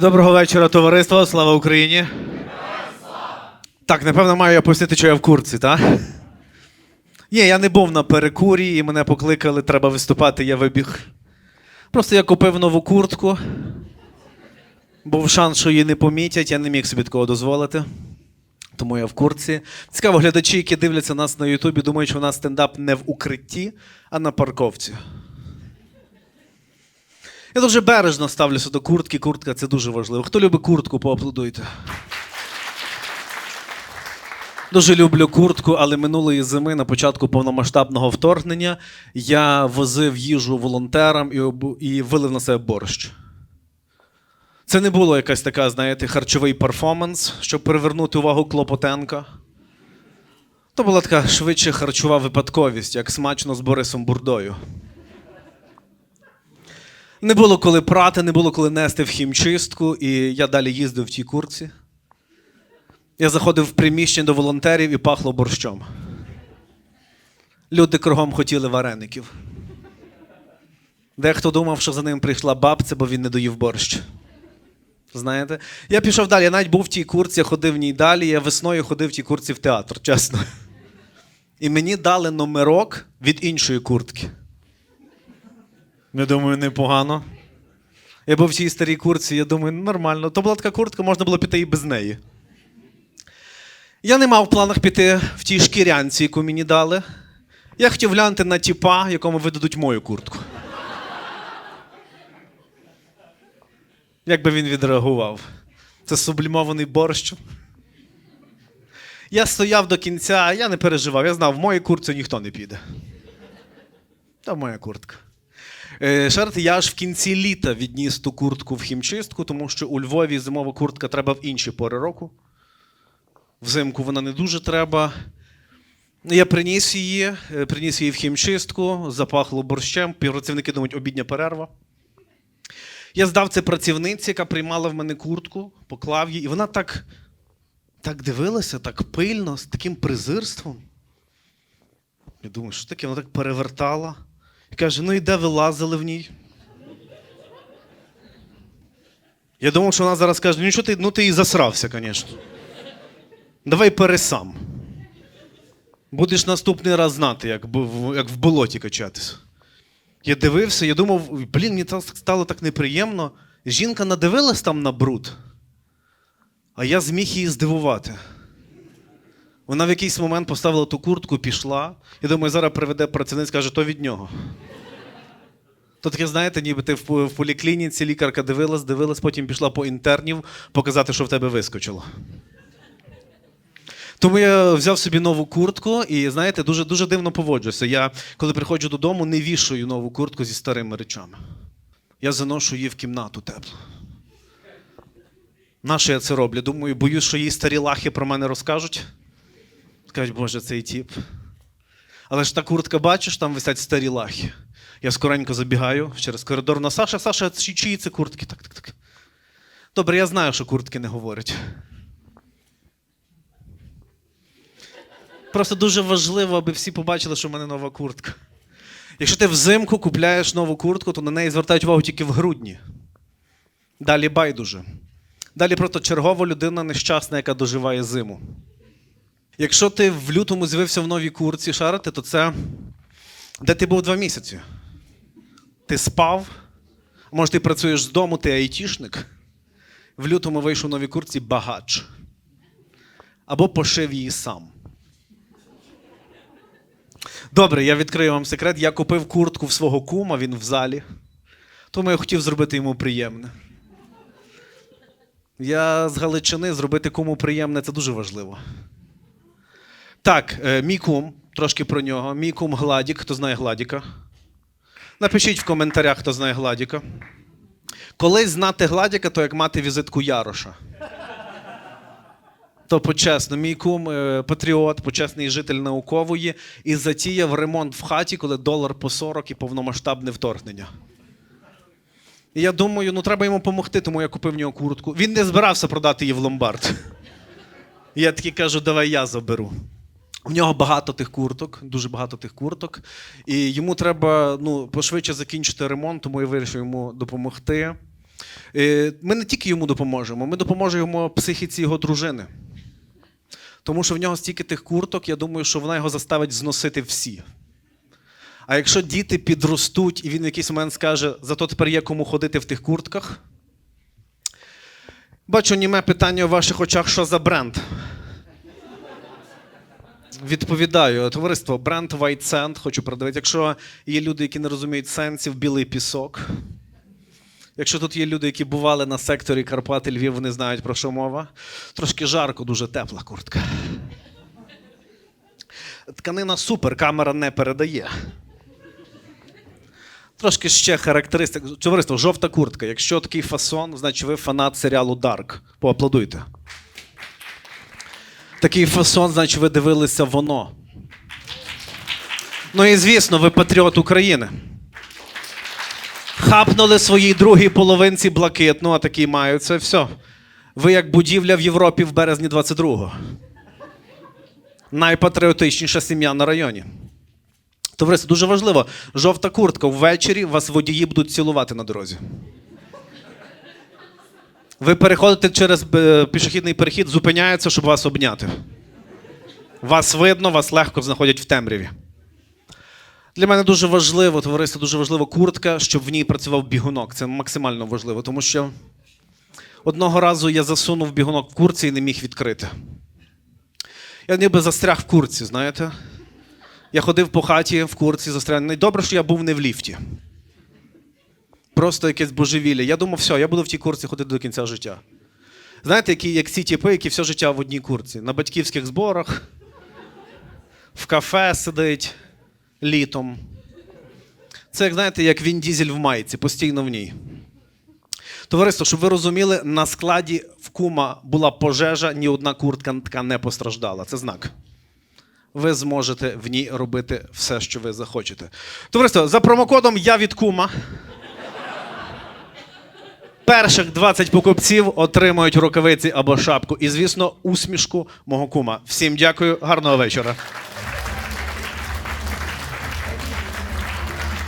Доброго вечора, товариство. Слава Україні. Так, напевно, маю я пояснити, що я в курці, так? Ні, я не був на перекурі, і мене покликали, треба виступати, я вибіг. Просто я купив нову куртку. Був шанс, що її не помітять, я не міг собі такого дозволити. Тому я в курці. Цікаво, глядачі, які дивляться нас на Ютубі, думають, що у нас стендап не в укритті, а на парковці. Я дуже бережно ставлюся до куртки. Куртка це дуже важливо. Хто любить куртку, поаплодуйте. Дуже люблю куртку, але минулої зими на початку повномасштабного вторгнення я возив їжу волонтерам і, обу- і вилив на себе борщ. Це не було якась така, знаєте, харчовий перформанс, щоб привернути увагу Клопотенка. То була така швидше харчова випадковість, як смачно з Борисом Бурдою. Не було коли прати, не було коли нести в хімчистку, і я далі їздив в тій курці. Я заходив в приміщення до волонтерів і пахло борщом. Люди кругом хотіли вареників. Дехто думав, що за ним прийшла бабця, бо він не доїв борщ. Знаєте? Я пішов далі. Я навіть був в тій курці, я ходив в ній далі. Я весною ходив в тій курці в театр, чесно. І мені дали номерок від іншої куртки. Я думаю, непогано. Я був в цій старій куртці, я думаю, ну, нормально. То була така куртка, можна було піти і без неї. Я не мав в планах піти в тій шкірянці, яку мені дали. Я хотів глянути на тіпа, якому видадуть мою куртку. Як би він відреагував? Це сублімований борщ. Я стояв до кінця, я не переживав. Я знав, в мою куртку ніхто не піде. Та моя куртка. Е, Шарти, я аж в кінці літа відніс ту куртку в хімчистку, тому що у Львові зимова куртка треба в інші пори року. Взимку вона не дуже треба. Я приніс її, е, приніс її в хімчистку, запахло борщем. Працівники думають, обідня перерва. Я здав це працівниці, яка приймала в мене куртку, поклав її, і вона так, так дивилася, так пильно, з таким презирством. Я думаю, що таке? Вона так перевертала. І каже: ну і де ви лазили в ній? Я думав, що вона зараз каже, ну що ти, ну ти і засрався, звісно. Давай пересам. Будеш наступний раз знати, як, як в болоті качатись. Я дивився, я думав, блін, мені стало так неприємно. Жінка надивилась там на бруд, а я зміг її здивувати. Вона в якийсь момент поставила ту куртку, пішла. Я думаю, зараз приведе працівник, скаже, то від нього. То таке, знаєте, ніби ти в, поліклініці, лікарка дивилась, дивилась, потім пішла по інтернів показати, що в тебе вискочило. Тому я взяв собі нову куртку і, знаєте, дуже, дуже дивно поводжуся. Я, коли приходжу додому, не вішаю нову куртку зі старими речами. Я заношу її в кімнату теплу. Нащо я це роблю? Думаю, боюсь, що їй старі лахи про мене розкажуть. Скажуть, боже, цей тіп. Але ж та куртка, бачиш, там висять старі лахи. Я скоренько забігаю через коридор на Саша. Саша, чи- чиї це куртки? Так, так, так. Добре, я знаю, що куртки не говорять. Просто дуже важливо, аби всі побачили, що в мене нова куртка. Якщо ти взимку купляєш нову куртку, то на неї звертають увагу тільки в грудні. Далі байдуже. Далі просто чергова людина нещасна, яка доживає зиму. Якщо ти в лютому з'явився в новій курці шарити, то це де ти був два місяці? Ти спав? Може, ти працюєш з дому, ти айтішник. В лютому вийшов в новій курці багач. Або пошив її сам. Добре, я відкрию вам секрет. Я купив куртку в свого кума, він в залі. Тому я хотів зробити йому приємне. Я з Галичини зробити кому приємне це дуже важливо. Так, е, мій кум, трошки про нього. Мій кум Гладік, хто знає Гладіка. Напишіть в коментарях, хто знає Гладіка. Колись знати Гладіка, то як мати візитку Яроша. То почесно, мій кум е, патріот, почесний житель наукової, і затіяв ремонт в хаті, коли долар по 40 і повномасштабне вторгнення. І я думаю, ну треба йому допомогти, тому я купив нього куртку. Він не збирався продати її в ломбард. Я такий кажу, давай я заберу. У нього багато тих курток, дуже багато тих курток. І йому треба ну, пошвидше закінчити ремонт, тому я вирішив йому допомогти. Ми не тільки йому допоможемо, ми допоможемо психіці його дружини. Тому що в нього стільки тих курток, я думаю, що вона його заставить зносити всі. А якщо діти підростуть, і він в якийсь момент скаже, зато тепер є кому ходити в тих куртках. Бачу німе питання у ваших очах, що за бренд. Відповідаю, товариство, бренд White Sand, хочу передавати. Якщо є люди, які не розуміють сенсів, білий пісок. Якщо тут є люди, які бували на секторі Карпати Львів, вони знають про що мова. Трошки жарко, дуже тепла куртка. Тканина супер, камера не передає. Трошки ще характеристик. Товариство, жовта куртка. Якщо такий фасон, значить ви фанат серіалу Dark. Поаплодуйте. Такий фасон, значить ви дивилися воно. Ну і звісно, ви патріот України. Хапнули своїй другій половинці блакитну, а такі мають це все. Ви як будівля в Європі в березні 22-го. Найпатріотичніша сім'я на районі. Товариство, дуже важливо. Жовта куртка. Ввечері вас водії будуть цілувати на дорозі. Ви переходите через е, пішохідний перехід, зупиняються, щоб вас обняти. Вас видно, вас легко знаходять в темряві. Для мене дуже важливо, товариство, дуже важливо куртка, щоб в ній працював бігунок. Це максимально важливо, тому що одного разу я засунув бігунок в курці і не міг відкрити. Я ніби застряг в курці, знаєте? Я ходив по хаті в курці застряг. Добре, що я був не в ліфті. Просто якесь божевілля. Я думав, все, я буду в тій курці ходити до кінця життя. Знаєте, які, як ці тіпи, які все життя в одній курці. На батьківських зборах, в кафе сидить літом. Це, як знаєте, як він дізель в майці, постійно в ній. Товариство, щоб ви розуміли, на складі в кума була пожежа, ні одна куртка така не постраждала. Це знак. Ви зможете в ній робити все, що ви захочете. Товариство, за промокодом я від кума. Перших 20 покупців отримують рукавиці або шапку. І, звісно, усмішку мого кума. Всім дякую, гарного вечора.